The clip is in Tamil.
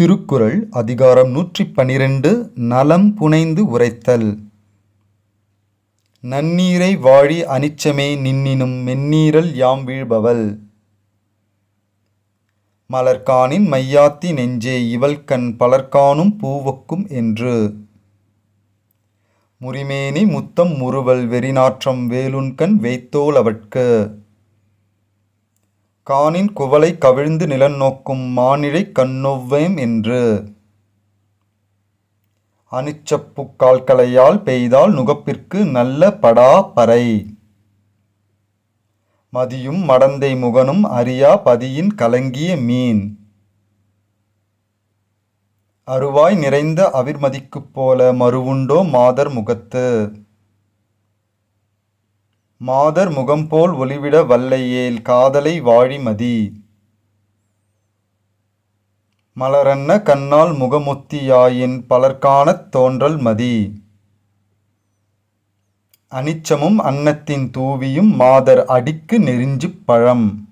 திருக்குறள் அதிகாரம் நூற்றி பனிரெண்டு நலம் புனைந்து உரைத்தல். நன்னீரை வாழி அனிச்சமே நின்னினும் மென்னீரல் யாம் வீழ்பவள். மலர்கானின் மையாத்தி நெஞ்சே இவள்கண் பலர்கானும் பூவொக்கும் என்று. முறிமேனி முத்தம் முறுவல் வெறிநாற்றம் வேலுண்கண் வேய்த்தோள் அவட்கு. காணின் குவளை கவிழ்ந்து நிலநோக்கும் மானிழை கண்ணொவ்வேம் என்று. அனிச்சப்பு கால்களையால் பெய்தால் நுகப்பிற்கு நல்ல படா பறை. மதியும் மடந்தை முகனும் அறியா பதியின் கலங்கிய மீன். அருவாய் நிறைந்த அவிர்மதிக்குப் போல மறுவுண்டோ மாதர் முகத்து. மாதர் முகம்போல் ஒளிவிட வல்லையேல் காதலை வாழிமதி மலரன்ன கண்ணால் முகமுத்தியாயின் பலர்காணத் தோன்றல் மதி. அனிச்சமும் அன்னத்தின் தூவியும் மாதர் அடிக்கு நெருஞ்சிப் பழம்.